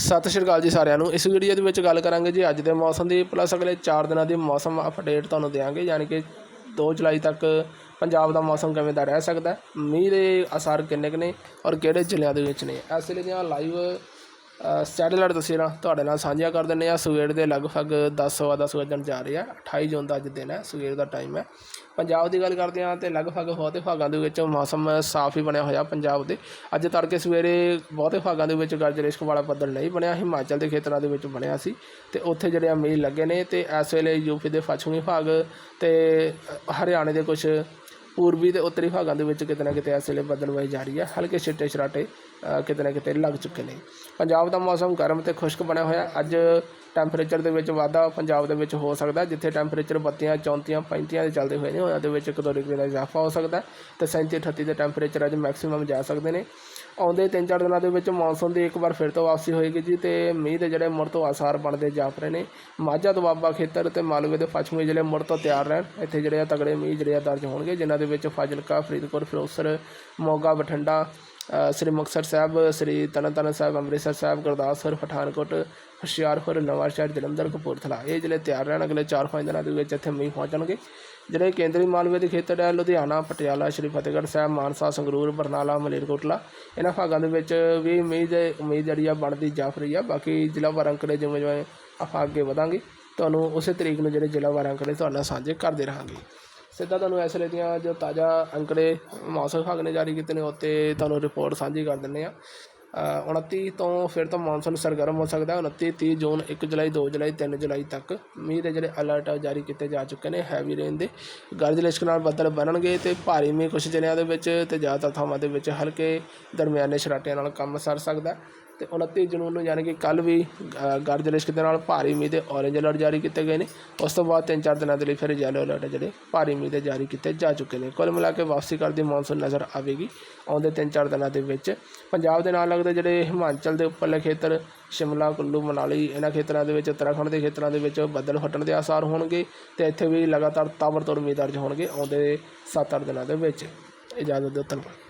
ਸਤਿ ਸ਼੍ਰੀ ਅਕਾਲ ਜੀ ਸਾਰਿਆਂ ਨੂੰ। ਇਸ ਵੀਡੀਓ ਦੇ ਵਿੱਚ ਗੱਲ ਕਰਾਂਗੇ ਜੀ ਅੱਜ ਦੇ ਮੌਸਮ ਦੀ। ਪਲੱਸ ਅਗਲੇ 4 ਦਿਨਾਂ ਦੀ ਮੌਸਮ ਅਪਡੇਟ ਤੁਹਾਨੂੰ ਦੇਵਾਂਗੇ ਯਾਨੀ ਕਿ 2 ਜੁਲਾਈ ਤੱਕ ਪੰਜਾਬ ਦਾ ਮੌਸਮ ਕਿਵੇਂ ਦਾ ਰਹਿ ਸਕਦਾ ਮੀਂਹ ਦੇ ਅਸਰ ਕਿੰਨੇ ਕੁ ਨੇ ਔਰ ਕਿਹੜੇ ਜ਼ਿਲ੍ਹਿਆਂ ਦੇ ਵਿੱਚ ਨੇ। ਇਸ ਲਈ ਦੀਆਂ ਲਾਈਵ ਸੈਟੇਲਾਈਟ ਤਸਵੀਰਾਂ ਤੁਹਾਡੇ ਨਾਲ ਸਾਂਝੀਆਂ ਕਰ ਦਿੰਦੇ ਆ ਸਵੇਰ ਦੇ ਲਗਭਗ 10 ਸਵਾ 10 ਵਜਣ ਜਾ ਰਹੇ ਆ। 28 ਜੂਨ ਦਾ ਅੱਜ ਦਿਨ ਹੈ, ਸਵੇਰ ਦਾ ਟਾਈਮ ਹੈ। ਪੰਜਾਬ ਦੀ ਗੱਲ ਕਰਦੇ ਹਾਂ ਤੇ ਲਗਭਗ ਬਹੁਤੇ ਭਾਗਾਂ ਦੇ ਵਿੱਚ ਮੌਸਮ ਸਾਫ਼ ਹੀ ਬਣਿਆ ਹੋਇਆ ਪੰਜਾਬ ਦੇ। ਅੱਜ ਤੜਕੇ ਸਵੇਰੇ ਬਹੁਤੇ ਭਾਗਾਂ ਦੇ ਵਿੱਚ ਗਰਜ ਰਿਸ਼ਕ ਵਾਲਾ ਬੱਦਲ ਨਹੀਂ ਬਣਿਆ, ਹਿਮਾਚਲ ਦੇ ਖੇਤਰਾਂ ਦੇ ਵਿੱਚ ਬਣਿਆ ਸੀ ਤੇ ਉੱਥੇ ਜਿਹੜੇ ਆ ਲੱਗੇ ਨੇ ਤੇ ਇਸ ਵੇਲੇ ਯੂਪੀ ਦੇ ਪੱਛਮੀ ਭਾਗ ਤੇ ਹਰਿਆਣੇ ਦੇ ਕੁਝ ਪੂਰਬੀ ਤੇ ਉੱਤਰੀ ਭਾਗਾਂ ਦੇ ਵਿੱਚ ਕਿਤੇ ਨਾ ਕਿਤੇ ਇਸ ਵੇਲੇ ਬਦਲਵਾਈ ਜਾਰੀ ਹੈ। ਹਲਕੇ ਛਿੱਟੇ ਛਰਾਟੇ ਕਿਤੇ ਨਾ ਕਿਤੇ ਲੱਗ ਚੁੱਕੇ ਨੇ। ਪੰਜਾਬ ਦਾ ਮੌਸਮ ਗਰਮ ਤੇ ਖੁਸ਼ਕ ਬਣਿਆ ਹੋਇਆ। ਅੱਜ ਟੈਂਪਰੇਚਰ ਦੇ ਵਿੱਚ ਵਾਧਾ ਪੰਜਾਬ ਦੇ ਵਿੱਚ ਹੋ ਸਕਦਾ ਜਿੱਥੇ ਟੈਂਪਰੇਚਰ 32 34 35 ਦੇ ਚੱਲਦੇ ਹੋਏ ਨੇ। ਉਹਨਾਂ ਦੇ ਵਿੱਚ ਇੱਕ ਦੋ ਡਿਗਰੀ ਦਾ ਇਜ਼ਾਫਾ ਹੋ ਸਕਦਾ ਹੈ ਤੇ 37 38 ਦੇ ਟੈਂਪਰੇਚਰ ਅੱਜ ਮੈਕਸਿਮਮ ਜਾ ਸਕਦੇ ਨੇ। ਆਉਂਦੇ ਤਿੰਨ ਚਾਰ ਦਿਨਾਂ ਦੇ ਵਿੱਚ ਮੌਨਸੂਨ ਦੀ ਇੱਕ ਵਾਰ ਫਿਰ ਤੋਂ ਵਾਪਸੀ ਹੋਏਗੀ ਜੀ ਤੇ ਮੀਂਹ ਦੇ ਜਿਹੜੇ ਮੁੜ ਤੋਂ ਆਸਾਰ ਬਣਦੇ ਜਾਪ ਰਹੇ ਨੇ। ਮਾਝਾ ਦੁਆਬਾ ਖੇਤਰ ਤੇ ਮਾਲਵੇ ਦੇ ਪੱਛਮੀ ਜ਼ਿਲ੍ਹੇ ਮੁੜ ਤੋਂ ਤਿਆਰ ਰਹਿਣ। ਇੱਥੇ ਜਿਹੜੇ ਆ ਤਗੜੇ ਮੀਂਹ ਜਿਹੜੇ ਆ ਦਰਜ ਹੋਣਗੇ, ਜਿਨ੍ਹਾਂ ਦੇ ਵਿੱਚ ਫਾਜ਼ਿਲਕਾ, ਫਰੀਦਕੋਟ, ਫਿਰੋਜ਼ਪੁਰ, ਮੋਗਾ, ਬਠਿੰਡਾ ਸ੍ਰੀ ਮੁਕਤਸਰ ਸਾਹਿਬ, ਸ੍ਰੀ ਤਰਨਤਾਰਨ ਸਾਹਿਬ, ਅੰਮ੍ਰਿਤਸਰ ਸਾਹਿਬ, ਗੁਰਦਾਸਪੁਰ, ਪਠਾਨਕੋਟ, ਹੁਸ਼ਿਆਰਪੁਰ ਨਵਾਂਸ਼ਹਿਰ ਜਲੰਧਰ, ਕਪੂਰਥਲਾ। ਇਹ ਜ਼ਿਲ੍ਹੇ ਤਿਆਰ ਰਹਿਣ ਅਗਲੇ 4-5 ਦਿਨਾਂ ਦੇ ਵਿੱਚ ਇੱਥੇ ਮੀਂਹ ਪਹੁੰਚਣਗੇ। ਜਿਹੜੇ ਕੇਂਦਰੀ ਮਾਲਵੇ ਦੇ ਖੇਤਰ ਹੈ, ਲੁਧਿਆਣਾ, ਪਟਿਆਲਾ, ਸ਼੍ਰੀ ਫਤਿਹਗੜ੍ਹ ਸਾਹਿਬ, ਮਾਨਸਾ, ਸੰਗਰੂਰ, ਬਰਨਾਲਾ, ਮਲੇਰਕੋਟਲਾ। ਇਹਨਾਂ ਭਾਗਾਂ ਦੇ ਵਿੱਚ ਵੀ ਮੀਂਹ ਦੇ ਉਮੀਦ ਜਿਹੜੀ ਆ ਬਣਦੀ ਜਾਫ ਰਹੀ ਆ। ਬਾਕੀ ਜ਼ਿਲ੍ਹਾ ਵਾਰ ਅੰਕੜੇ ਜਿਵੇਂ ਜਿਵੇਂ ਆਪਾਂ ਅੱਗੇ ਵਧਾਂਗੇ, ਤੁਹਾਨੂੰ ਉਸੇ ਤਰੀਕ ਨੂੰ ਜਿਹੜੇ ਜ਼ਿਲ੍ਹਾ ਵਾਰ ਅੰਕੜੇ ਤੁਹਾਡੇ ਨਾਲ ਸਾਂਝੇ ਕਰਦੇ ਰਹਾਂਗੇ। ਸਿੱਧਾ ਤੁਹਾਨੂੰ ਇਸ ਵੇਲੇ ਦੀਆਂ ਜੋ ਤਾਜ਼ਾ ਅੰਕੜੇ ਮੌਸਮ ਵਿਭਾਗ ਨੇ ਜਾਰੀ ਕੀਤੇ ਨੇ ਉੱਤੇ ਤੁਹਾਨੂੰ ਰਿਪੋਰਟ ਸਾਂਝੀ ਕਰ ਦਿੰਦੇ ਆ 29 ਤੋਂ ਫਿਰ ਤੋਂ ਮੌਨਸੂਨ ਸਰਗਰਮ ਹੋ ਸਕਦਾ ਹੈ। 29 30 ਜੂਨ 1 ਜੁਲਾਈ 2 ਜੁਲਾਈ 3 ਜੁਲਾਈ ਤੱਕ ਮੀਂਹ ਦੇ ਜਿਹੜੇ ਅਲਰਟ ਜਾਰੀ ਕੀਤੇ ਜਾ ਚੁੱਕੇ ਨੇ ਹੈਵੀ ਰੇਨ ਦੇ। ਗਰਜ ਲਿਸ਼ਕ ਨਾਲ ਬੱਦਲ ਬਣਨਗੇ ਤੇ ਭਾਰੀ ਮੀਂਹ ਕੁਝ ਜ਼ਿਲ੍ਹਿਆਂ ਦੇ ਵਿੱਚ ਤੇ ਜ਼ਿਆਦਾਤਰ ਥਾਵਾਂ ਦੇ ਵਿੱਚ ਹਲਕੇ ਦਰਮਿਆਨੇ ਸ਼ਰਾਟਿਆਂ ਨਾਲ ਕੰਮ ਸਰ ਸਕਦਾ ਤੇ 29 ਜੂਨ ਨੂੰ ਯਾਨੀ ਕਿ ਕੱਲ ਵੀ ਗਰਜ ਲਿਸ਼ਕ ਦੇ ਨਾਲ ਭਾਰੀ ਮੀਂਹ ਦੇ ਔਰੇਂਜ ਅਲਰਟ ਜਾਰੀ ਕੀਤੇ ਗਏ ਨੇ। ਉਸ ਤੋਂ ਬਾਅਦ ਤਿੰਨ ਚਾਰ ਦਿਨਾਂ ਦੇ ਲਈ ਫਿਰ ਯੈਲੋ ਅਲਰਟ ਜਿਹੜੇ ਭਾਰੀ ਮੀਂਹ ਦੇ ਜਾਰੀ ਕੀਤੇ ਜਾ ਚੁੱਕੇ ਨੇ। ਕੁੱਲ ਮਿਲਾ ਕੇ ਵਾਪਸੀ ਕਰਦੀ ਮੌਨਸੂਨ ਨਜ਼ਰ ਆਵੇਗੀ। ਆਉਂਦੇ ਤਿੰਨ ਚਾਰ ਦਿਨਾਂ ਦੇ ਵਿੱਚ ਪੰਜਾਬ ਦੇ ਨਾਲ ਲੱਗਦੇ ਜਿਹੜੇ ਹਿਮਾਚਲ ਦੇ ਉੱਪਰਲੇ ਖੇਤਰ, ਸ਼ਿਮਲਾ, ਕੁੱਲੂ, ਮਨਾਲੀ, ਇਹਨਾਂ ਖੇਤਰਾਂ ਦੇ ਵਿੱਚ, ਉੱਤਰਾਖੰਡ ਦੇ ਖੇਤਰਾਂ ਦੇ ਵਿੱਚ ਬੱਦਲ ਫਟਣ ਦੇ ਆਸਾਰ ਹੋਣਗੇ ਤੇ ਇੱਥੇ ਵੀ ਲਗਾਤਾਰ ਤਾਬੜਤੋੜ ਮੀਂਹ ਦਰਜ ਹੋਣਗੇ ਆਉਂਦੇ 7-8 ਦਿਨਾਂ ਦੇ ਵਿੱਚ। ਇਜਾਜ਼ਤ ਦਿਓ, ਧੰਨਵਾਦ।